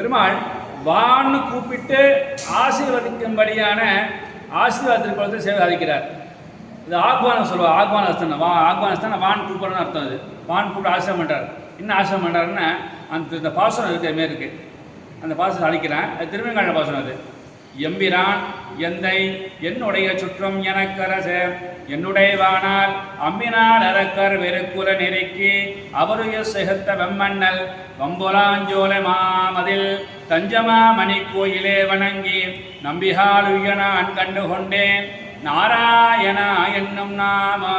பெருமாள் வான்னு கூப்பிட்டு ஆசீர்வதிக்கும்படியான ஆசீர்வாதத்திற்கு வந்து சேவை சாதிக்கிறார். இது ஆக்வானம் சொல்லுவாள் ஆக்வான அர்த்தம் வா ஆக்வான வான் கூப்பிடணும்னு அர்த்தம் அது. வான் கூப்பிட்டு ஆசிரியம் பண்ணுறார் என்ன ஆசிரியம் பண்ணுறாருன்னா அந்த இந்த பாசனம் இருக்கிற மாரி இருக்குது அந்த பாசனம் அழிக்கிறேன். அது திருமங்கால பாசனம் அது. எம்பிரான் எந்தை? என்னுடைய சுற்றம் எனக்கரச. என்னுடையவானால் அம்பினால் அரக்கர் வெறுக்குல நெருக்கி அவருய சிகத்த வெம்மண்ணல் வம்புலாஞ்சோல மாமதில் தஞ்சமா மணி கோயிலே வணங்கி நம்பிகாலுய நான் கண்டு கொண்டேன். நாராயணா என்னும் நாமா.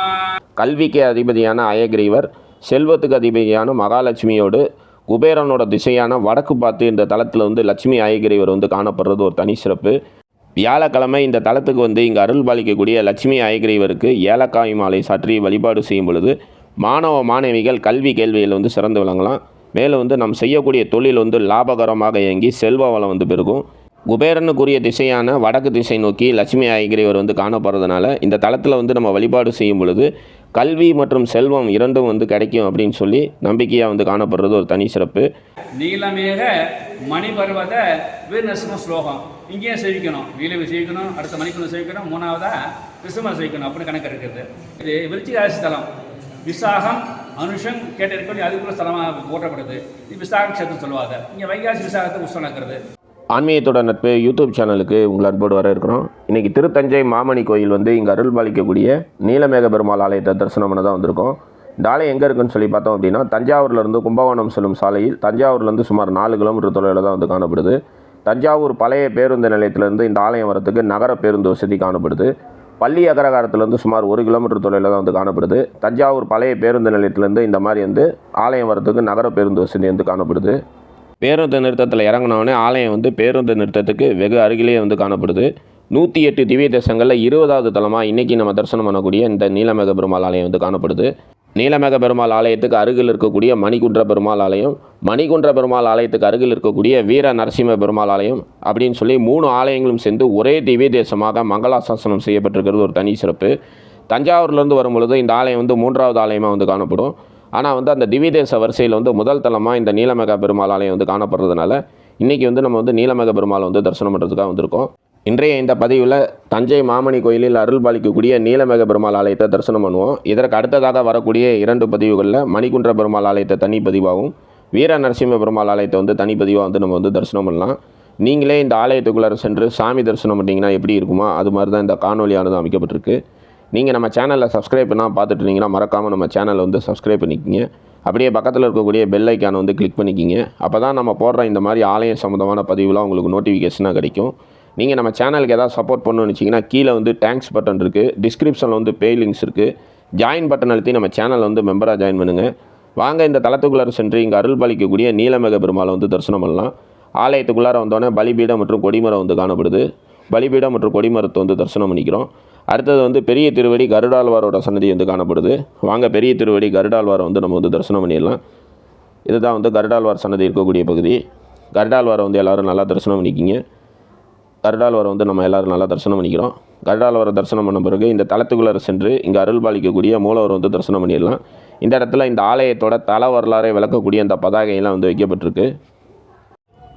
கல்விக்கு அதிபதியான அயகிரீவர் செல்வத்துக்கு அதிபதியான மகாலட்சுமியோடு குபேரனோட திசையான வடக்கு பார்த்து இந்த தளத்தில் வந்து லட்சுமி ஆயகிரிவர் வந்து காணப்படுறது ஒரு தனி சிறப்பு. வியாழக்கிழமை இந்த தளத்துக்கு வந்து இங்கே அருள் பாலிக்கக்கூடிய லட்சுமி ஆயகிரிவருக்கு ஏலக்காய் மாலை சாற்றி வழிபாடு செய்யும் பொழுது மாணவ மாணவிகள் கல்வி கேள்வியில் வந்து சிறந்து விளங்கலாம். மேலும் வந்து நாம் செய்யக்கூடிய தொழில் வந்து லாபகரமாக இயங்கி செல்வ வளம் வந்து பெருகும். குபேரனுக்குரிய திசையான வடக்கு திசை நோக்கி லட்சுமி ஆயகிரிவர் வந்து காணப்படுறதுனால இந்த தளத்தில் வந்து நம்ம வழிபாடு செய்யும் பொழுது கல்வி மற்றும் செல்வம் இரண்டும் வந்து கிடைக்கும் அப்படின்னு சொல்லி நம்பிக்கையாக வந்து காணப்படுறது ஒரு தனி சிறப்பு. நீலமேக மணிபர்வத வீரநரசிம்ம ஸ்லோகம். இங்கேயும் சேவிக்கணும். நீலவி சேவிக்கணும் அடுத்த மணிக்குள்ள சேவிக்கணும் மூணாவதா விசும சேவிக்கணும் அப்படின்னு கணக்கு இருக்குது. இது விருச்சிக ராசி ஸ்தலம். விசாகம் அனுஷம் கேட்ட அதுக்குள்ள ஸ்தலமாக போற்றப்படுது. இது விசாக கஷேத்திரம் சொல்லுவாங்க. இங்கே வைகாசி விசாகத்தை உற்சவம் நடக்கிறது. ஆன்மீகத்தோட நட்பு யூடியூப் சேனலுக்கு உங்கள் அன்போடு வர இருக்கிறோம். இன்றைக்கி திருத்தஞ்சை மாமணி கோயில் வந்து இங்கே அருள் பாலிக்கக்கூடிய நீலமேக பெருமாள் ஆலயத்தை தரிசனம் பண்ண தான் வந்திருக்கோம். இந்த ஆலயம் எங்கே இருக்குன்னு சொல்லி பார்த்தோம் அப்படின்னா தஞ்சாவூர்லேருந்து கும்பகோணம் செல்லும் சாலையில் தஞ்சாவூர்லேருந்து சுமார் நாலு கிலோமீட்டர் தொலைவில் தான் வந்து காணப்படுது. தஞ்சாவூர் பழைய பேருந்து நிலையத்திலேருந்து இந்த ஆலயம் வரத்துக்கு நகர பேருந்து வசதி காணப்படுது. பள்ளி அகரகாரத்துலேருந்து சுமார் ஒரு கிலோமீட்டர் தொலைவில் தான் வந்து காணப்படுது. தஞ்சாவூர் பழைய பேருந்து நிலையத்திலேருந்து இந்த மாதிரி வந்து ஆலயம் வரத்துக்கு நகர பேருந்து வசதி வந்து காணப்படுது. பேருந்து நிறுத்தத்தில் இறங்கினோடனே ஆலயம் வந்து பேருந்து நிறுத்தத்துக்கு வெகு அருகிலேயே வந்து காணப்படுது. நூற்றி எட்டு திவ்ய தேசங்களில் இருபதாவது தலமாக இன்றைக்கி நம்ம தரிசனம் பண்ணக்கூடிய இந்த நீலமேக பெருமாள் ஆலயம் வந்து காணப்படுது. நீலமேக பெருமாள் ஆலயத்துக்கு அருகில் இருக்கக்கூடிய மணிகுன்ற பெருமாள் ஆலயம் மணிகுன்ற பெருமாள் ஆலயத்துக்கு அருகில் இருக்கக்கூடிய வீர நரசிம்ம பெருமாள் ஆலயம் அப்படின்னு சொல்லி மூணு ஆலயங்களும் சேர்ந்து ஒரே திவ்ய தேசமாக மங்களாசாசனம் செய்யப்பட்டிருக்கிறது ஒரு தனி சிறப்பு. தஞ்சாவூர்லேருந்து வரும் பொழுது இந்த ஆலயம் வந்து மூன்றாவது ஆலயமாக வந்து காணப்படும். ஆனால் வந்து அந்த திவிதேச வரிசையில் வந்து முதல் தலமாக இந்த நீலமேக பெருமாள் ஆலயம் வந்து காணப்படுறதுனால இன்றைக்கி வந்து நம்ம வந்து நீலமேக பெருமாளை வந்து தரிசனம் பண்ணுறதுக்காக வந்திருக்கோம். இன்றைய இந்த பதிவில் தஞ்சை மாமணி கோயிலில் அருள் பாலிக்கக்கூடிய நீலமேக பெருமாள் ஆலயத்தை தரிசனம் பண்ணுவோம். இதற்கு அடுத்ததாக வரக்கூடிய இரண்டு பதிவுகளில் மணிக்குன்ற பெருமாள் ஆலயத்தை தனி பதிவாகவும் வீர நரசிம்ம பெருமாள் ஆலயத்தை வந்து தனி பதிவாக வந்து நம்ம வந்து தரிசனம் பண்ணலாம். நீங்களே இந்த ஆலயத்துக்குள்ளார சென்று சாமி தரிசனம் பண்ணிங்கன்னா எப்படி இருக்குமோ அது மாதிரி தான் இந்த காணொலியானது அமைக்கப்பட்டிருக்கு. நீங்கள் நம்ம சேனலில் சப்ஸ்கிரைப் பண்ணால் பார்த்துட்டு இருந்தீங்கன்னா மறக்காமல் நம்ம சேனலை வந்து சப்ஸ்கிரைப் பண்ணிக்கிங்க. அப்படியே பக்கத்தில் இருக்கக்கூடிய பெல் ஐக்கானை வந்து கிளிக் பண்ணிக்கிங்க. அப்போ தான் நம்ம போடுற இந்த மாதிரி ஆலயம் சம்மந்தமான பதிவுலாம் உங்களுக்கு நோட்டிஃபிகேஷனாக கிடைக்கும். நீங்கள் நம்ம சேனலுக்கு எதாவது சப்போர்ட் பண்ணணும்னு வச்சிங்கன்னா கீழே வந்து தேங்க்ஸ் பட்டன் இருக்குது டிஸ்கிரிப்ஷனில் வந்து பே லிங்க்ஸ் இருக்குது ஜாயின் பட்டன் அழுத்தி நம்ம சேனலை வந்து மெம்பராக ஜாயின் பண்ணுங்கள் வாங்க இந்த தளத்துக்குள்ளார சென்று இங்கே அருள் பாலிக்கக்கூடிய நீலமேக பெருமாளை வந்து தரிசனம் பண்ணலாம். ஆலயத்துக்குள்ளார வந்தோடனே பலிபீடம் மற்றும் கொடிமரம் வந்து காணப்படுது. பலிபீடம் மற்றும் கொடிமரத்தை வந்து தரிசனம் பண்ணிக்கிறோம். அடுத்தது வந்து பெரிய திருவடி கருடாழ்வாரோட சன்னதி வந்து காணப்படுது. வாங்க பெரிய திருவடி கருடாழ்வாரை வந்து நம்ம வந்து தரிசனம் பண்ணிடலாம். இதுதான் வந்து கருடாழ்வார் சன்னதி இருக்கக்கூடிய பகுதி. கருடாழ்வாரை வந்து எல்லோரும் நல்லா தரிசனம் பண்ணிக்கிங்க. கருடாழ்வாரை வந்து நம்ம எல்லோரும் நல்லா தரிசனம் பண்ணிக்கிறோம். கருடாழ்வாரை தரிசனம் பண்ண பிறகு இந்த தளத்துக்குள்ளே சென்று இங்கே அருள் பாலிக்கக்கூடிய மூலவர் வந்து தரிசனம் பண்ணிடலாம். இந்த இடத்துல இந்த ஆலயத்தோட தல வரலாறை விளக்கக்கூடிய அந்த பதாகையெல்லாம் வந்து வைக்கப்பட்டிருக்கு.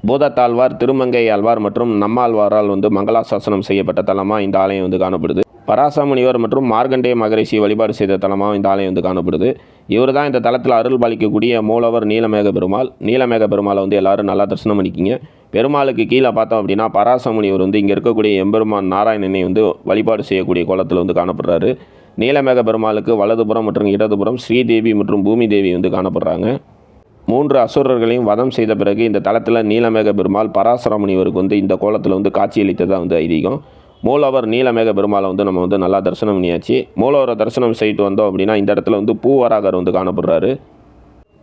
பூதத்தாழ்வார் திருமங்கை ஆழ்வார் மற்றும் நம்மாழ்வாரால் வந்து மங்களாசாசனம் செய்யப்பட்ட தலமாக இந்த ஆலயம் வந்து காணப்படுது. பராசமுனிவர் மற்றும் மார்கண்டேய மகரிஷி வழிபாடு செய்த தலமாக இந்த ஆலயம் வந்து காணப்படுது. இவர் தான் இந்த தலத்தில் அருள் பாலிக்கக்கூடிய மூலவர் நீலமேக பெருமாள். நீலமேக பெருமாளை வந்து எல்லாரும் நல்லா தரிசனம் பண்ணிக்கிங்க. பெருமாளுக்கு கீழே பார்த்தோம் அப்படின்னா பராசமுனிவர் வந்து இங்கே இருக்கக்கூடிய எம்பெருமான் நாராயணனை வந்து வழிபாடு செய்யக்கூடிய கோலத்தில் வந்து காணப்படுறாரு. நீலமேக பெருமாளுக்கு வலதுபுறம் மற்றும் இடதுபுறம் ஸ்ரீதேவி மற்றும் பூமி தேவி வந்து காணப்படுறாங்க. மூன்று அசுரர்களையும் வதம் செய்த பிறகு இந்த தளத்தில் நீலமேக பெருமாள் பராசரமுனிவருக்கு வந்து இந்த கோலத்தில் வந்து காட்சியளித்ததாக வந்து ஐதீகம். மூலவர் நீலமேக பெருமாளை வந்து நம்ம வந்து நல்லா தரிசனம் பண்ணியாச்சு. மூலவரை தரிசனம் செய்துட்டு வந்தோம் அப்படின்னா இந்த இடத்துல வந்து பூவராகர் வந்து காணப்படுறாரு.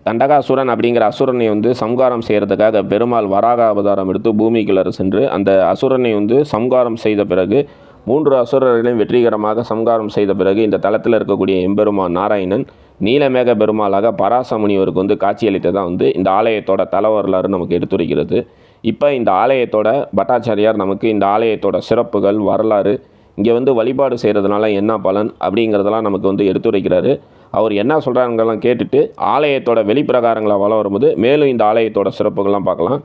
தண்டகாசுரன் அப்படிங்கிற அசுரனை வந்து சம்காரம் செய்கிறதுக்காக பெருமாள் வராக அவதாரம் எடுத்து பூமிக்குள்ளே சென்று அந்த அசுரனை வந்து சம்காரம் செய்த பிறகு மூன்று அசுரர்களையும் வெற்றிகரமாக சம்காரம் செய்த பிறகு இந்த தளத்தில் இருக்கக்கூடிய எம்பெருமான் நாராயணன் நீலமேக பெருமாளாக பராசமுனிவருக்கு வந்து காட்சியளித்ததான் வந்து இந்த ஆலயத்தோட தல வரலாறு நமக்கு எடுத்துரைக்கிறது. இப்போ இந்த ஆலயத்தோட பட்டாச்சாரியார் நமக்கு இந்த ஆலயத்தோட சிறப்புகள் வரலாறு இங்கே வந்து வழிபாடு செய்கிறதுனால என்ன பலன் அப்படிங்கிறதெல்லாம் நமக்கு வந்து எடுத்துரைக்கிறாரு. அவர் என்ன சொல்கிறாங்கலாம் கேட்டுட்டு ஆலயத்தோட வெளிப்பிரகாரங்களை வள வரும்போது மேலும் இந்த ஆலயத்தோட சிறப்புகள்லாம் பார்க்கலாம்.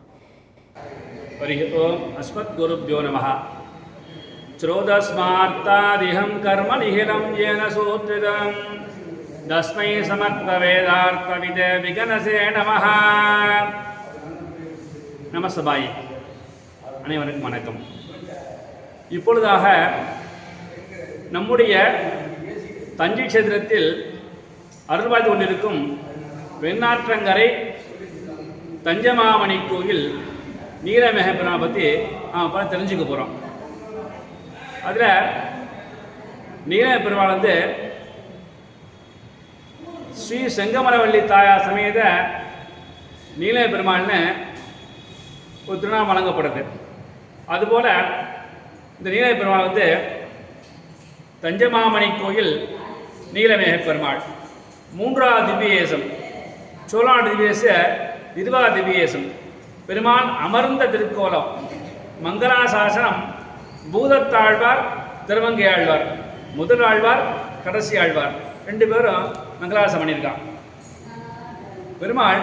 ஸ்ரோதஸ்மார்த்தாதிகம் கர்ம நிகிலம் ஏன சூத்ரிதம் தஸ்மை சமர்த்த வேதார்த்த வித விகனசே நமஹா. நமசபாய் அனைவருக்கும் வணக்கம். இப்பொழுதாக நம்முடைய தஞ்சை கஷேத்திரத்தில் அருள்வாய்ந்து கொண்டிருக்கும் வெண்ணாற்றங்கரை தஞ்சமாமணி கோயில் நீலமேகபுரம் பற்றி நாம் இப்போ தெரிஞ்சுக்க போகிறோம் அதில் நீலமேகபெருமாள் வந்து ஸ்ரீ செங்கமரவள்ளி தாயார் சமேத நீலமேகபெருமாள்னு ஒரு திருநாள் வழங்கப்படுது. அதுபோல் இந்த நீலமேகபெருமாள் வந்து தஞ்சமாமணி கோயில் நீலமேக பெருமாள். மூன்றாவது திவ்யேசம் சோழாண்டு திவ்யேச திருவா திவ்யேசம். பெருமான் அமர்ந்த திருக்கோலம் மங்களாசாசனம் பூதத்தாழ்வார் திருவங்கை ஆழ்வார் முதல் ஆழ்வார் கடைசி ஆழ்வார். ரெண்டு பேரும் மங்களாசம் பண்ணியிருக்கான் பெருமாள்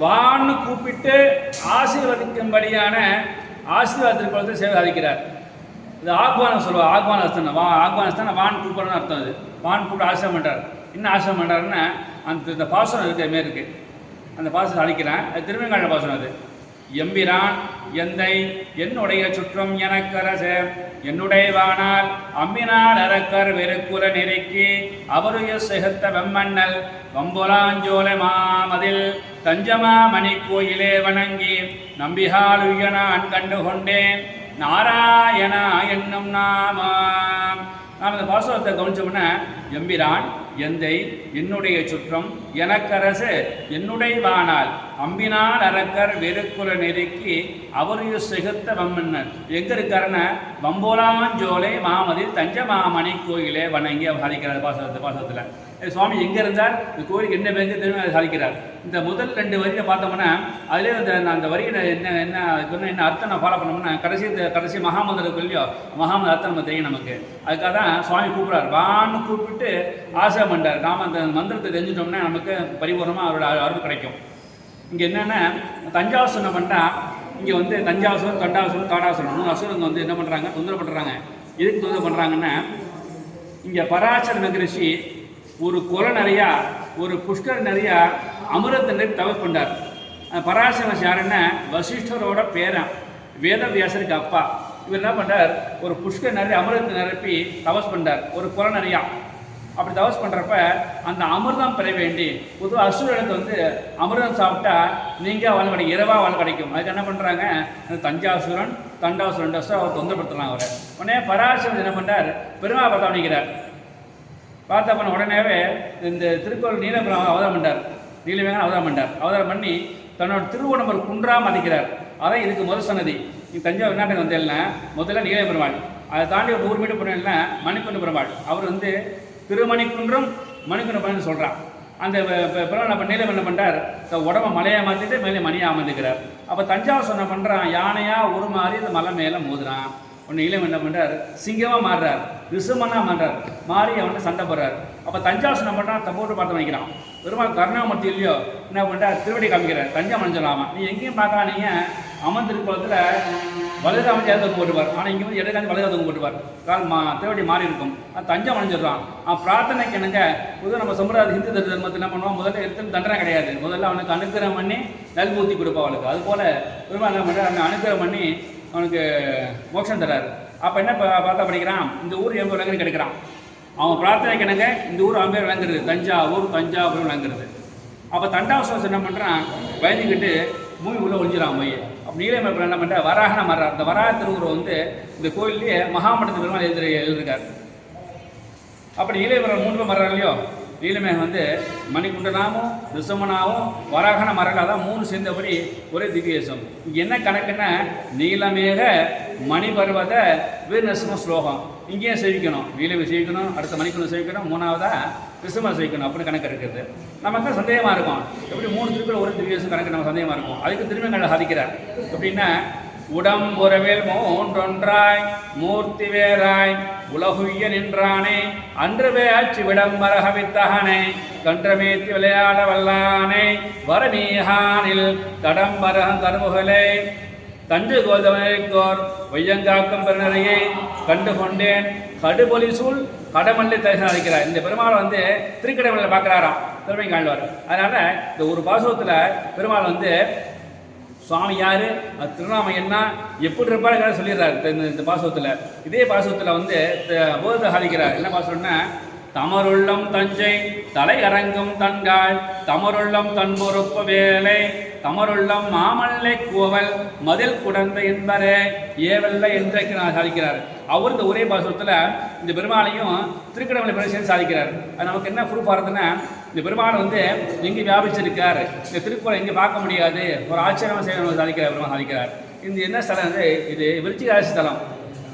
வான்னு கூப்பிட்டு ஆசீர்வதிக்கும்படியான ஆசீர்வாத திருக்கோலத்தை சேவை சாதிக்கிறார் இது ஆக்வானம் சொல்லுவாள் ஆக்வான அர்த்தம் வா ஆக்வான அர்த்தம் வான் கூப்பிட்றன்னு அர்த்தம் அது. வான் கூப்பிட்டு ஆசிரம் பண்ணுறார் என்ன ஆசிரம் பண்ணுறாருன்னா அந்த இந்த பாசனம் இருக்கிற மாரி இருக்கு. அந்த பாசனம் அழிக்கிறேன். அது திருமங்கால பாசனம் அது. எம்பிரான் எந்தை? என்னுடைய சுற்றம் எனக்கரச. என்னுடைய அம்பினால் அரக்கர் வெறுக்குல நெருக்கி அவருய சிகத்த வெம்மண்ணல் வம்புலாஞ்சோலை மாமதில் தஞ்சமா மணி கோயிலே வணங்கி நம்பிகாலுய நான் கண்டு கொண்டேன். நாராயணா என்னும் நாமா நாம் இந்த பாசுரத்தை கவனிச்சோம்னா எம்பிரான் எந்தை என்னுடைய சுற்றம் எனக்கரசு என்னுடையவானால். அம்பினால் அரக்கர் வெறுக்குல நெருக்கி அவரையும் சிகத்த வம்மன்னர் எங்க இருக்காருன்னா வம்போலாஞ்சோலை மாமதில் தஞ்சை மாமணி கோயிலே வணங்கி அவர் சாதிக்கிறார் பாசத்து பாசத்தில் சுவாமி எங்கே இருந்தார் இந்த கோயிலுக்கு என்ன பேருக்கு தெரியும்? அதை சாதிக்கிறார். இந்த முதல் ரெண்டு வரியை பார்த்தோம்னா அதிலே அந்த அந்த வரியில் என்ன என்ன அதுக்கு என்ன அர்த்தம் நான் ஃபாலோ பண்ணோம்னா கடைசி இந்த கடைசி மகாமந்திரம் இல்லையோ? மகாமந்திர அர்த்தம் நம்ம தெரியும் நமக்கு. அதுக்காக தான் சுவாமி கூப்பிட்றார். வான்னு கூப்பிட்டு ஆசை பண்ணார் நாம அந்த மந்திரத்தை தெரிஞ்சிட்டோம்னா நமக்கு பரிபூர்ணமாக அவரோட அருள் கிடைக்கும். இங்கே என்னென்னா தஞ்சாசனம் பண்ணால் பண்ணிட்டா இங்கே வந்து தஞ்சாசுரம் தண்டாசுரம் தாடாசுரம். அசுரங்க வந்து என்ன பண்ணுறாங்க தொந்தரவு பண்ணுறாங்க எதுக்கு தொந்தரவு பண்ணுறாங்கன்னா இங்கே பராசர மகரிஷி ஒரு குலை நிறையா ஒரு புஷ்கர் நிறையா அமிர்த நிறைய தவஸ் பண்ணார். அந்த பராசர யாருன்னா வசிஷ்டரோட பேரன் வேதவியாசருக்கு அப்பா. இவர் என்ன பண்ணார்? ஒரு புஷ்கர் நிறைய அமிர்தத்தை நிரப்பி தவஸ் பண்ணார். ஒரு குலை நிறையா அப்படி தவஸ் பண்ணுறப்ப அந்த அமிர்தம் பெற வேண்டி பொதுவாக அசுரனுக்கு வந்து அமிர்தம் சாப்பிட்டா நீங்கள் வாழ் கிடைக்கும் இரவாக வாழ் கிடைக்கும். அதுக்கு என்ன பண்ணுறாங்க அந்த தஞ்சாசுரன் தண்டாசுரன் ரெண்டு அவர் தொந்தரப்படுத்துறாங்க அவரை. உடனே பராசரன் என்ன பண்ணுறார் பெருமா பார்த்தா அப்படிங்கிறார் பார்த்தா பண்ண உடனேவே இந்த திருக்கோள் நீலபுரம் அவதாரம் பண்ணார் நீலமேகன் அவதாரம் பண்ணார் அவதாரம் பண்ணி தன்னோட திருவண்ணமர் குன்றா மதிக்கிறார். அதான் இதுக்கு முதல் சன்னதி. நீ தஞ்சாவூர் நாட்டுக்கு வந்தேன்னா முதல்ல நீலபெருமாள் அதை தாண்டி ஒரு நூறு மீட்டர் போனேன்னா மணிக்கொண்டு பெருமாள். அவர் வந்து திருமணிக்குன்றம் மணிக்குண்டு பெருமாள் சொல்கிறான் அந்த பிறகு நம்ம நீலம் என்ன பண்ணுறார் உடம்ப மலையை மாற்றிட்டு மேலே மணியாக அமர்ந்துக்கிறார். அப்போ தஞ்சாவூர் சொன்ன பண்ணுறான் யானையாக உருமாறி இந்த மலை மேலே மோதுறான். உன்னை இளம் என்ன பண்ணுறார் சிங்கமாக மாறுறார் ரிசுமனாக மாறுறார் மாறி அவனை சண்டை போடுறார். அப்போ தஞ்சாவூர் என்ன பண்ணுறான் தப்போட்டு பார்த்து வைக்கிறான் பெருமாள் கருணாமூர்த்தி இல்லையோ என்ன பண்ணுறார் திருவடி காமிக்கிறார். தஞ்சா மஞ்சளாமா நீ எங்கேயும் பார்க்கலாம் நீங்கள் அமர்ந்திருப்பதில் வலது அமைச்சு போட்டுவார் ஆனால் இங்கே வந்து இடக்காந்து வலது போட்டுவார் கால் மா மாறி இருக்கும். அது தஞ்சை அவன் பிரார்த்தனைக்கு என்னங்க? பொதுவாக நம்ம சம்பிரதாய ஹிந்து தர்மத்தில் என்ன பண்ணுவான்? முதல்ல எடுத்து தண்டனை கிடையாது. முதல்ல அவனுக்கு அனுக்கிரகம் பண்ணி நல்பூத்தி கொடுப்பா அவளுக்கு. அதுபோல் பெருமாள் என்ன பண்ணுறாரு அந்த அனுக்கிரகம் பண்ணி அவனுக்கு மோட்சம் தராரு அப்போ என்ன பார்த்தா படிக்கிறான்? இந்த ஊர் எவ்வளோ விளங்குன்னு கிடைக்கிறான் அவன் பிரார்த்தனை கிணங்க இந்த ஊர் அவன் பேர் விளங்குறது. தஞ்சாவூர் தஞ்சாவூர் விளங்குறது. அப்போ தண்டாசுவாசம் என்ன பண்ணுறான் பயந்துக்கிட்டு மூவி உள்ளே ஒழிஞ்சிடான் மொய்யை. அப்படி நீலமேப்பர் என்ன பண்ணுற வராகன மர்றார் இந்த வராக திருவுருவம் வந்து இந்த கோயில்லேயே மகாமண்டத்து பெருமாள் எழுதி எழுதிருக்கார் அப்படி நீலமரம் மூன்று பேர் மரம் இல்லையோ? நீலமேகம் வந்து மணிக்குண்டனாவும் ரிசமனாவும் வராகன மரகாதான் தான் மூணு சேர்ந்தபடி ஒரே திவ்யேசம் இங்கே என்ன கணக்குன்னா நீலமேக மணிபர்வத வீரநரசிம்ம ஸ்லோகம். இங்கேயும் சேவிக்கணும். நீலமே சேவிக்கணும் அடுத்த மணிக்குண்டு சேவிக்கணும் மூணாவதாக ரிசம சேவிக்கணும் அப்படின்னு கணக்கு இருக்குது. நமக்கு சந்தேகமாக இருக்கும். எப்படி மூணு திருப்பில் ஒரு திவ்யேசம் கணக்கு நம்ம சந்தேகமாக இருக்கும்? அதுக்கு திருமணங்கள் சாதிக்கிறார். எப்படின்னா உடம்புறவில் மூன்றொன்றாய் மூர்த்தி வேறாய் உலகுய்ய நின்றானே அன்று வேச்சு விடம்பரக வித்தகனை கன்றமேத்தி விளையாட வல்லானே வரமீகானில் கடம்பரகம் தருமுகலே தஞ்சு கோதவனைக்கோர் வையங்காக்கம் பெருநறையை கண்டு கொண்டேன் கடுபொலி சூழ் கடமல்லி தரிசனம் அளிக்கிறார். இந்த பெருமாள் வந்து திருக்கடமல்ல பார்க்குறாராம் பெருமை காண்பார் அதனால் இந்த ஒரு பாசுவத்தில் பெருமாள் வந்து சுவாமி யாரு? அது திருநாம என்ன? எப்படி இருப்பாரு சொல்லிடுறாரு. இந்த- இந்த பாசுவத்தில். இதே பாசவத்தில் வந்து போத சாதிக்கிறார். என்ன பாசம்னா தமருள்ளம் தஞ்சை தலை அரங்கும் தன்காள் தமருள்ளம் தன் பொறுப்பு வேலை தமருள்ளம் மாமல்லை கோவல் மதில் குடந்த என்பரே ஏவல்ல என்றைக்கு நான் சாதிக்கிறார். அவர் இந்த ஒரே பாசுரத்தில் இந்த பெருமாளையும் திருக்கடமலை பிரதேசம் சாதிக்கிறார். அது நமக்கு என்ன ப்ரூஃப் ஆகுதுன்னா இந்த பெருமாள் வந்து எங்கே வியாபிச்சிருக்கார்? இந்த திருக்குறளை எங்கே பார்க்க முடியாது? ஒரு ஆச்சரியம் செய்ய சாதிக்கிறார் பெருமாள் சாதிக்கிறார். இந்த என்ன ஸ்தலம் வந்து இது விருச்சிகாசி ஸ்தலம்.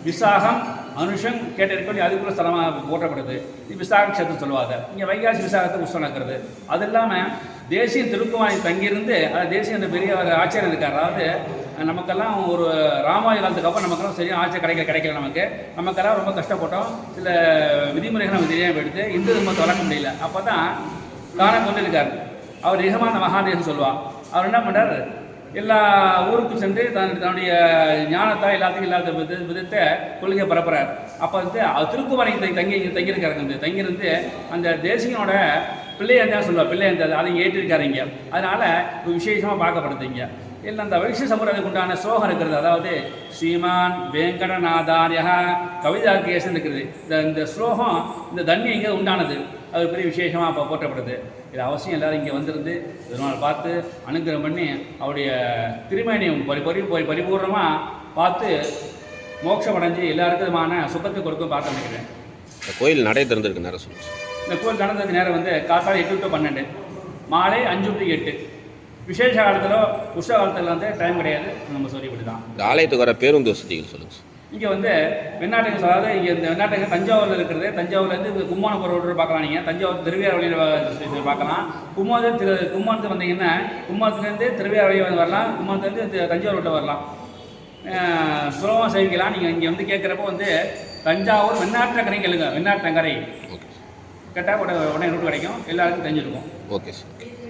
விசாகம் அனுஷம் கேட்டிருக்கோம் அதுக்குள்ள ஸ்தலமாக போற்றப்படுது இது விசாகக்ஷேத்திரம் சொல்லுவாங்க. இங்கே வைகாசி விசாகத்தை உற்சவம் நடக்கிறது அது இல்லாமல் தேசிய திருக்குமாரி தங்கியிருந்து அது தேசிய அந்த பெரிய ஒரு ஆச்சரியம் இருக்கார். அதாவது நமக்கெல்லாம் ஒரு ராமாயு காலத்துக்கு அப்புறம் நமக்கெல்லாம் சரியான ஆட்சி கிடைக்கல கிடைக்கல நமக்கு. நமக்கெல்லாம் ரொம்ப கஷ்டப்பட்டோம். சில விதிமுறைகள் நமக்கு தெரியாமல் போயிடுது. இந்து தர்மத்தை வளர்க்க முடியல. அப்போ தான் காரணம் கொண்டு இருக்கார். அவர் நிகமான மகாதேவன் சொல்லுவார் அவர் என்ன பண்ணுறாரு எல்லா ஊருக்கும் சென்று தன் தன்னுடைய ஞானத்தை எல்லாத்தையும் இல்லாத விதத்தை கொள்கை பரப்புறார். அப்போ வந்து திருக்குமரை தங்கி தங்கி தங்கியிருக்காருங்க வந்து தங்கியிருந்து அந்த தேசியனோட பிள்ளையன் தான் சொல்லுவார்? பிள்ளையன் அதை ஏற்றிருக்காரு அதனால் விசேஷமாக பார்க்கப்படுத்தீங்க இல்லை அந்த வைஷ்ய சமுதாயத்துக்கு உண்டான ஸ்லோகம் இருக்கிறது. அதாவது ஸ்ரீமான் வேங்கடநாதாரியா கவிதார்கேசன் இருக்குது இந்த இந்த ஸ்லோகம் இந்த தன்யம் இங்கே உண்டானது. அது பெரிய விசேஷமாக இப்போ போற்றப்படுது. இது அவசியம் எல்லாரும் இங்கே வந்திருந்து பெருமாள் பார்த்து அனுகிரகம் பண்ணி அவருடைய திருமணியம் பரி பரி பரி பரிபூர்ணமாக பார்த்து மோட்சம் அடைஞ்சு எல்லாருக்கும் விதமான சுகத்தை கொடுக்கும் பார்த்து நினைக்கிறேன். இந்த கோயில் நடை திறந்திருக்கு நேரம் சொல்லுங்கள் இந்த கோயில் நடந்ததுக்கு நேரம் வந்து காத்தால எட்டு டு பன்னெண்டு. மாலை அஞ்சு டு எட்டு. விசேஷ காலத்தில் உற்சவ காலத்தில் வந்து டைம் கிடையாது. நம்ம சொல்லிவிட்டு தான் இந்த ஆலயத்துக்கு வர பேருந்து வசதிகள் சொல்லுங்கள் இங்கே வந்து வெண்ணாட்டங்க அதாவது இங்கே இந்த வெண்ணாட்டங்க தஞ்சாவூரில் இருக்கிறது. தஞ்சாவூர்லேருந்து கும்மாணபுரம் ரோடு பார்க்கலாம் நீங்கள் தஞ்சாவூர் திருவிழா வழியில் பார்க்கலாம். கும்மாவூர் திரு கும்மாணத்துக்கு வந்தீங்கன்னா கும்மாணத்துலேருந்து திருவிழா வழி வந்து வரலாம். கும்மாணத்துலேருந்து தி- தஞ்சாவூர் ரோட்டில் வரலாம். சுலபமாக சேவிக்கலாம் நீங்கள் இங்கே வந்து கேட்குறப்போ வந்து தஞ்சாவூர் வெண்ணாட்டங்கரை கேளுங்க. வெண்ணாட்டங்கரை ஓகே. கேட்டால் உடனே ரூட் கிடைக்கும். எல்லாருக்கும் தெரிஞ்சிருக்கும். Okay sir.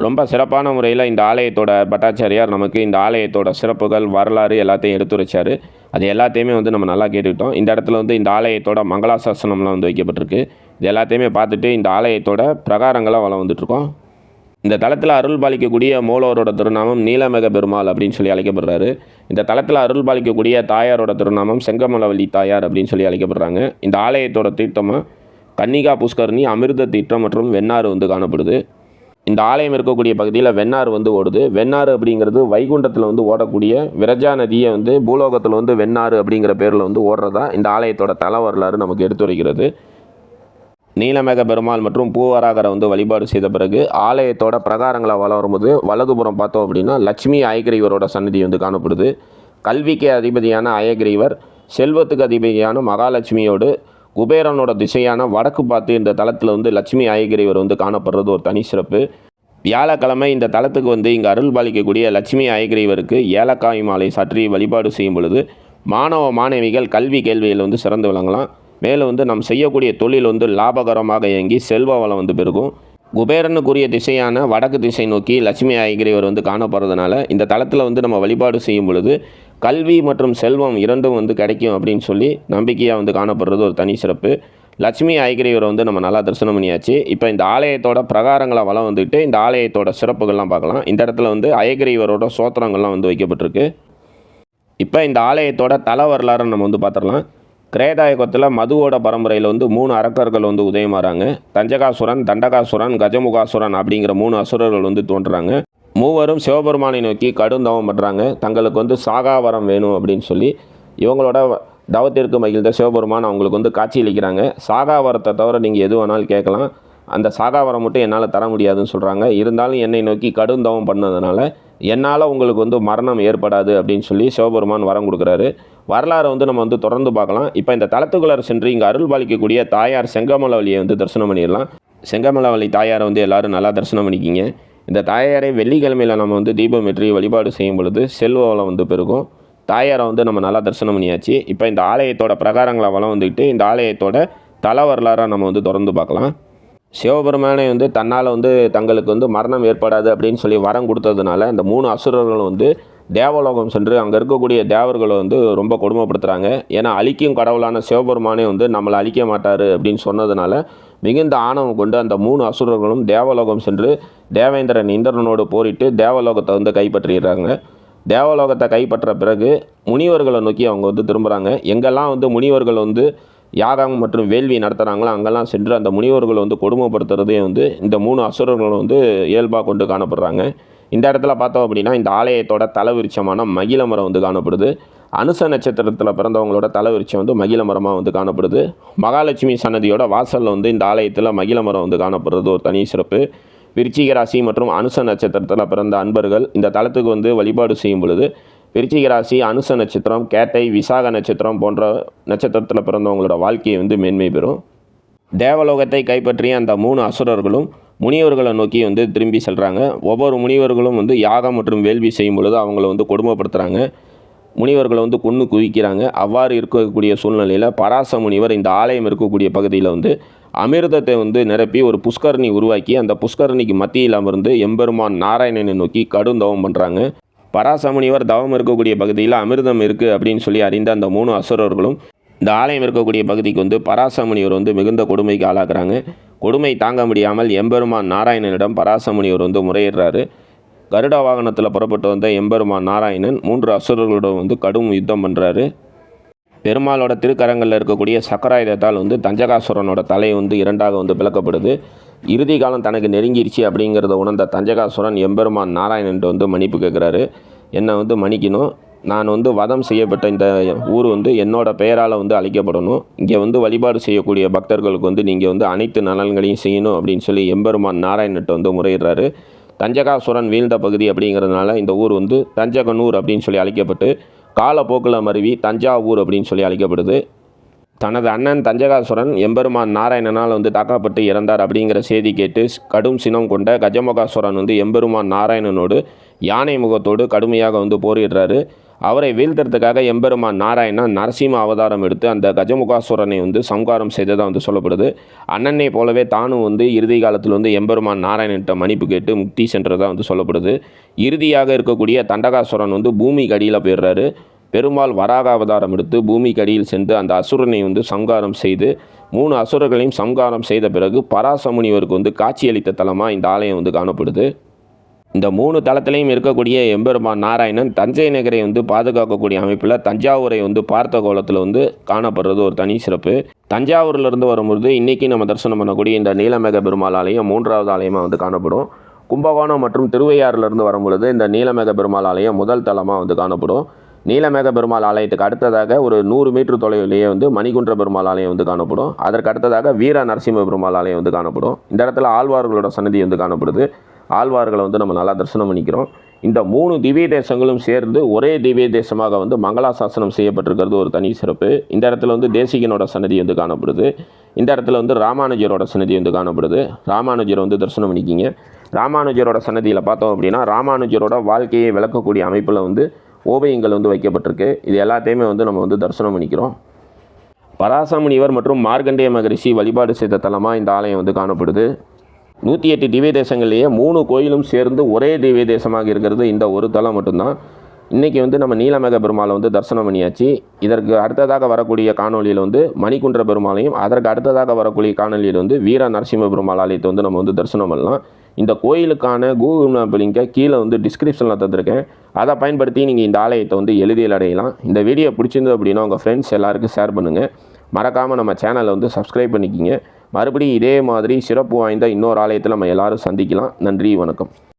ரொம்ப சிறப்பான முறையில் இந்த ஆலயத்தோட பட்டாச்சாரியார் நமக்கு இந்த ஆலயத்தோட சிறப்புகள் வரலாறு எல்லாத்தையும் எடுத்துரைச்சார். அது எல்லாத்தையுமே வந்து நம்ம நல்லா கேட்டுக்கிட்டோம். இந்த இடத்துல வந்து இந்த ஆலயத்தோட மங்களாசாசனம்லாம் வந்து வைக்கப்பட்டிருக்கு. இது எல்லாத்தையுமே பார்த்துட்டு இந்த ஆலயத்தோட பிரகாரங்களாக வளம் வந்துட்ருக்கோம் இந்த தளத்தில் அருள் பாலிக்கக்கூடிய மூலவரோட திருநாமம் நீலமேக பெருமாள் அப்படின்னு சொல்லி அழைக்கப்படுறாரு. இந்த தளத்தில் அருள் பாலிக்கக்கூடிய தாயாரோட திருநாமம் செங்கமலவல்லி தாயார் அப்படின்னு சொல்லி அழைக்கப்படுறாங்க. இந்த ஆலயத்தோட தீர்த்தமாக கன்னிகா புஷ்கரணி அமிர்த தீர்த்தம் மற்றும் வெண்ணாறு வந்து காணப்படுது. இந்த ஆலயம் இருக்கக்கூடிய பகுதியில் வெண்ணாறு வந்து ஓடுது. வெண்ணாறு அப்படிங்கிறது வைகுண்டத்தில் வந்து ஓடக்கூடிய விரஜா நதியை வந்து பூலோகத்தில் வந்து வெண்ணாறு அப்படிங்கிற பேரில் வந்து ஓடுறதா இந்த ஆலயத்தோட தல வரலாறு நமக்கு எடுத்துரைக்கிறது நீலமேக பெருமாள் மற்றும் பூவராகரை வந்து வழிபாடு செய்த பிறகு ஆலயத்தோட பிரகாரங்களை வளரும்போது வரும்போது வலதுபுறம் பார்த்தோம் அப்படின்னா லட்சுமி அயகிரீவரோட சன்னதி வந்து காணப்படுது. கல்விக்கு அதிபதியான அயகிரீவர் செல்வத்துக்கு அதிபதியான மகாலட்சுமியோடு குபேரனோட திசையான வடக்கு பார்த்து இந்த தளத்தில் வந்து லட்சுமி ஆயகிரிவர் வந்து காணப்படுறது ஒரு தனி சிறப்பு. வியாழக்கிழமை இந்த தலத்துக்கு வந்து இங்கே அருள் பாலிக்கக்கூடிய லட்சுமி ஆயகிரிவருக்கு ஏலக்காய் மாலை சற்றி வழிபாடு செய்யும் பொழுது மாணவ மாணவிகள் கல்வி கேள்வியில் வந்து சிறந்து விளங்கலாம். மேலும் வந்து நாம் செய்யக்கூடிய தொழில் வந்து லாபகரமாக இயங்கி செல்வ வளம் வந்து பெருகும். குபேரனுக்குரிய திசையான வடக்கு திசை நோக்கி லட்சுமி ஆயகிரிவர் வந்து காணப்படுறதுனால இந்த தளத்தில் வந்து நம்ம வழிபாடு செய்யும் பொழுது கல்வி மற்றும் செல்வம் இரண்டும் வந்து கிடைக்கும் அப்படின்னு சொல்லி நம்பிக்கையாக வந்து காணப்படுறது ஒரு தனி சிறப்பு. லட்சுமி ஐகிரிவரை வந்து நம்ம நல்லா தரிசனம் பண்ணியாச்சு. இப்போ இந்த ஆலயத்தோட பிரகாரங்களை வளம் வந்துட்டு இந்த ஆலயத்தோட சிறப்புகள்லாம் பார்க்கலாம். இந்த இடத்துல வந்து அயகிரிவரோட சோத்திரங்கள்லாம் வந்து வைக்கப்பட்டிருக்கு. இப்போ இந்த ஆலயத்தோட தல வரலாறு நம்ம வந்து பார்த்துடலாம். கிரேதாயகத்தில் மதுவோட பரம்பரையில் வந்து மூணு அரக்கர்கள் வந்து உதயமாறாங்க. தஞ்சகாசுரன் தண்டகாசுரன் கஜமுகாசுரன் அப்படிங்கிற மூணு அசுரர்கள் வந்து தோன்றுறாங்க. மூவரும் சிவபெருமானை நோக்கி கடும் தவம் பண்ணுறாங்க தங்களுக்கு வந்து சாகாவரம் வேணும் அப்படின்னு சொல்லி இவங்களோட தவத்திற்கு மகிழ்ந்த சிவபெருமான் அவங்களுக்கு வந்து காட்சியளிக்கிறாங்க சாகாவரத்தை தவிர நீங்கள் எது வேணாலும் கேட்கலாம். அந்த சாகாவரம் மட்டும் என்னால் தர முடியாதுன்னு சொல்கிறாங்க இருந்தாலும் என்னை நோக்கி கடும் தவம் பண்ணதுனால என்னால் உங்களுக்கு வந்து மரணம் ஏற்படாது அப்படின்னு சொல்லி சிவபெருமான் வரம் கொடுக்குறாரு. வரலாறை வந்து நம்ம வந்து தொடர்ந்து பார்க்கலாம். இப்போ இந்த தளத்துக்குள்ளார் சென்று இங்கே அருள் பாலிக்கக்கூடிய தாயார் செங்கமலவழியை வந்து தரிசனம் பண்ணிடலாம். செங்கமலவழி தாயாரை வந்து எல்லோரும் நல்லா தரிசனம் பண்ணிக்கிங்க. இந்த தாயாரை வெள்ளிக்கிழமையில் நம்ம வந்து தீபம் ஏற்றி வழிபாடு செய்யும் பொழுது செல்வ வளம் வந்து பெருகும். தாயாரை வந்து நம்ம நல்லா தரிசனம் பண்ணியாச்சு. இப்போ இந்த ஆலயத்தோட பிரகாரங்களை வளம் வந்துக்கிட்டு இந்த ஆலயத்தோட தல வரலாறாக நம்ம வந்து தொடர்ந்து பார்க்கலாம். சிவபெருமானை வந்து தன்னால் வந்து தங்களுக்கு வந்து மரணம் ஏற்படாது அப்படின்னு சொல்லி வரம் கொடுத்ததுனால இந்த மூணு அசுரர்களும் வந்து தேவலோகம் சென்று அங்கே இருக்கக்கூடிய தேவர்களை வந்து ரொம்ப கொடுமைப்படுத்துகிறாங்க ஏன்னா அழிக்கும் கடவுளான சிவபெருமானே வந்து நம்மளை அழிக்க மாட்டார் அப்படின்னு சொன்னதுனால மிகுந்த ஆணவம் கொண்டு அந்த மூணு அசுரர்களும் தேவலோகம் சென்று தேவேந்திரன் இந்திரனோடு போரிட்டு தேவலோகத்தை வந்து கைப்பற்றிடுறாங்க. தேவலோகத்தை கைப்பற்ற பிறகு முனிவர்களை நோக்கி அவங்க வந்து திரும்புகிறாங்க எங்கெல்லாம் வந்து முனிவர்கள் வந்து யாகம் மற்றும் வேள்வி நடத்துகிறாங்களோ அங்கெல்லாம் சென்று அந்த முனிவர்களை வந்து கொடுமைப்படுத்துறதே வந்து இந்த மூணு அசுரர்களும் வந்து இயல்பாக கொண்டு காணப்படுறாங்க. இந்த இடத்துல பார்த்தோம் அப்படின்னா இந்த ஆலயத்தோட தலைவிருச்சமான மகிழ மரம் வந்து காணப்படுது. அனுச நட்சத்திரத்தில் பிறந்தவங்களோட தலைவிருச்சம் வந்து மகிழ மரமாக வந்து காணப்படுது. மகாலட்சுமி சன்னதியோட வாசலில் வந்து இந்த ஆலயத்தில் மகிழ மரம் வந்து காணப்படுறது ஒரு தனி சிறப்பு. விருச்சிக ராசி மற்றும் அனுச நட்சத்திரத்தில் பிறந்த அன்பர்கள் இந்த தலத்துக்கு வந்து வழிபாடு செய்யும் பொழுது விருச்சிக ராசி அனுச நட்சத்திரம் கேட்டை விசாக நட்சத்திரம் போன்ற நட்சத்திரத்தில் பிறந்தவங்களோட வாழ்க்கையை வந்து மேன்மை பெறும். தேவலோகத்தை கைப்பற்றிய அந்த மூணு அசுரர்களும் முனிவர்களை நோக்கி வந்து திரும்பி செல்கிறாங்க ஒவ்வொரு முனிவர்களும் வந்து யாகம் மற்றும் வேள்வி செய்யும் பொழுது அவங்கள வந்து கொடுமைப்படுத்துகிறாங்க முனிவர்களை வந்து கொன்று குவிக்கிறாங்க. அவ்வாறு இருக்கக்கூடிய சூழ்நிலையில் பராச முனிவர் இந்த ஆலயம் இருக்கக்கூடிய பகுதியில் வந்து அமிர்தத்தை வந்து நிரப்பி ஒரு புஷ்கரணி உருவாக்கி அந்த புஷ்கரணிக்கு மத்தியில் அமர்ந்து எம்பெருமான் நாராயணனை நோக்கி கடும் தவம் பண்ணுறாங்க பராசமுனிவர் தவம் இருக்கக்கூடிய பகுதியில் அமிர்தம் இருக்குது அப்படின்னு சொல்லி அறிந்த அந்த மூணு அசுரர்களும் இந்த ஆலயம் இருக்கக்கூடிய பகுதிக்கு வந்து பராசமுனிவர் வந்து மிகுந்த கொடுமைக்கு ஆளாக்குறாங்க. கொடுமை தாங்க முடியாமல் எம்பெருமான் நாராயணனிடம் பராசமுனிவர் வந்து முறையிடுறாரு. கருட வாகனத்தில் புறப்பட்டு வந்த எம்பெருமான் நாராயணன் மூன்று அசுரர்களுடன் வந்து கடும் யுத்தம் பண்ணுறாரு பெருமாளோட திருக்கரங்களில் இருக்கக்கூடிய சக்கராயுதத்தால் வந்து தஞ்சகாசுரனோட தலை வந்து இரண்டாக வந்து பிளக்கப்படுது. இறுதி காலம் தனக்கு நெருங்கிருச்சு அப்படிங்கிறத உணர்ந்த தஞ்சகாசுரன் எம்பெருமான் நாராயணன்ட்டு வந்து மன்னிப்பு கேட்குறாரு என்னை வந்து மன்னிக்கணும்? நான் வந்து வதம் செய்யப்பட்ட இந்த ஊர் வந்து என்னோடய பெயரால் வந்து அழைக்கப்படணும். இங்கே வந்து வழிபாடு செய்யக்கூடிய பக்தர்களுக்கு வந்து நீங்கள் வந்து அனைத்து நலன்களையும் செய்யணும் அப்படின்னு சொல்லி எம்பெருமான் நாராயணன்ட்டு வந்து முறையிடுறாரு. தஞ்சகாசுரன் வீழ்ந்த பகுதி அப்படிங்கிறதுனால இந்த ஊர் வந்து தஞ்சகனூர் அப்படின்னு சொல்லி அழைக்கப்பட்டு காலப்போக்கில் மருவி தஞ்சாவூர் அப்படின்னு சொல்லி அழைக்கப்படுது. தனது அண்ணன் தஞ்சகாசுரன் எம்பெருமான் நாராயணனால் வந்து தாக்கப்பட்டு இறந்தார் அப்படிங்கிற செய்தி கேட்டு கடும் சினம் கொண்ட கஜமுகாசுரன் வந்து எம்பெருமான் நாராயணனோடு யானை முகத்தோடு கடுமையாக வந்து போரிடுறாரு. அவரை வீழ்த்துறதுக்காக எம்பெருமான் நாராயணன் நரசிம்ம அவதாரம் எடுத்து அந்த கஜமுகாசுரனை வந்து சம்காரம் செய்ததாக வந்து சொல்லப்படுது. அண்ணனை போலவே தானும் வந்து இறுதி காலத்தில் வந்து எம்பெருமான் நாராயணன்ட்ட மன்னிப்பு கேட்டு முக்தி சென்றதாக வந்து சொல்லப்படுது. இறுதியாக இருக்கக்கூடிய தண்டகாசுரன் வந்து பூமிக்கு அடியில் போயிடுறாரு. பெருமாள் வராக அவதாரம் எடுத்து பூமிக்கு அடியில் சென்று அந்த அசுரனை வந்து சம்காரம் செய்து மூணு அசுரர்களையும் சம்காரம் செய்த பிறகு பராசமுனிவருக்கு வந்து காட்சியளித்த தலமாக இந்த ஆலயம் வந்து காணப்படுது. இந்த மூணு தளத்திலையும் இருக்கக்கூடிய எம்பெருமான் நாராயணன் தஞ்சை நகரை வந்து பாதுகாக்கக்கூடிய அமைப்பில் தஞ்சாவூரை வந்து பார்த்த கோலத்தில் வந்து காணப்படுறது ஒரு தனி சிறப்பு. தஞ்சாவூர்லேருந்து வரும்பொழுது இன்றைக்கி நம்ம தரிசனம் பண்ணக்கூடிய இந்த நீலமேக பெருமாள் ஆலயம் மூன்றாவது ஆலயமாக வந்து காணப்படும். கும்பகோணம் மற்றும் திருவையாறுலேருந்து வரும்பொழுது இந்த நீலமேக பெருமாள் ஆலயம் முதல் தலமாக வந்து காணப்படும். நீலமேக பெருமாள் ஆலயத்துக்கு அடுத்ததாக ஒரு நூறு மீட்டர் தொலைவிலேயே வந்து மணிகுன்ற பெருமாள் ஆலயம் வந்து காணப்படும். அதற்கு அடுத்ததாக வீர நரசிம்ம பெருமாள் ஆலயம் வந்து காணப்படும். இந்த இடத்துல ஆழ்வார்களோட சன்னதி வந்து காணப்படுது. ஆழ்வார்களை வந்து நம்ம நல்லா தரிசனம் பண்ணிக்கிறோம். இந்த மூணு திவ்ய தேசங்களும் சேர்ந்து ஒரே திவ்ய தேசமாக வந்து மங்களாசாசனம் செய்யப்பட்டிருக்கிறது ஒரு தனி சிறப்பு. இந்த இடத்துல வந்து தேசிகனோட சன்னதி வந்து காணப்படுது. இந்த இடத்துல வந்து ராமானுஜரோட சன்னதி வந்து காணப்படுது. ராமானுஜரை வந்து தரிசனம் பண்ணிக்கிங்க. ராமானுஜரோட சன்னதியில் பார்த்தோம் அப்படின்னா ராமானுஜரோட வாழ்க்கையை விளக்கக்கூடிய அமைப்பில் வந்து ஓவியங்கள் வந்து வைக்கப்பட்டிருக்கு. இது எல்லாத்தையுமே வந்து நம்ம வந்து தரிசனம் பண்ணிக்கிறோம். பராசமுனிவர் மற்றும் மார்க்கண்டேய மகரிஷி வழிபாடு செய்த தலமாக இந்த ஆலயம் வந்து காணப்படுது. நூற்றி எட்டு திவ்ய தேசங்கள்லேயே மூணு கோயிலும் சேர்ந்து ஒரே திவ்ய தேசமாக இருக்கிறது. இந்த ஒரு தலம் மட்டும்தான். இன்றைக்கி வந்து நம்ம நீலமேக பெருமாளை வந்து தரிசனம் பண்ணியாச்சு. இதற்கு அடுத்ததாக வரக்கூடிய காணொலியில் வந்து மணிக்குன்ற பெருமாளையும் அதற்கு அடுத்ததாக வரக்கூடிய காணொலியில் வந்து வீர நரசிம்ம பெருமாள் ஆலயத்தை வந்து நம்ம வந்து தரிசனம் பண்ணலாம். இந்த கோயிலுக்கான கூகுள் மேப் லிங்கை கீழே வந்து டிஸ்கிரிப்ஷனில் தந்திருக்கேன். அதை பயன்படுத்தி நீங்கள் இந்த ஆலயத்தை வந்து எழுதியில் அடையலாம். இந்த வீடியோ பிடிச்சிருந்தது அப்படின்னா உங்கள் ஃப்ரெண்ட்ஸ் எல்லாருக்கும் ஷேர் பண்ணுங்கள் மறக்காமல் நம்ம சேனலை வந்து சப்ஸ்கிரைப் பண்ணிக்கிங்க. மறுபடியும் இதே மாதிரி சிறப்பு வாய்ந்த இன்னொரு ஆலயத்தில் நம்ம எல்லோரும் சந்திக்கலாம். நன்றி வணக்கம்.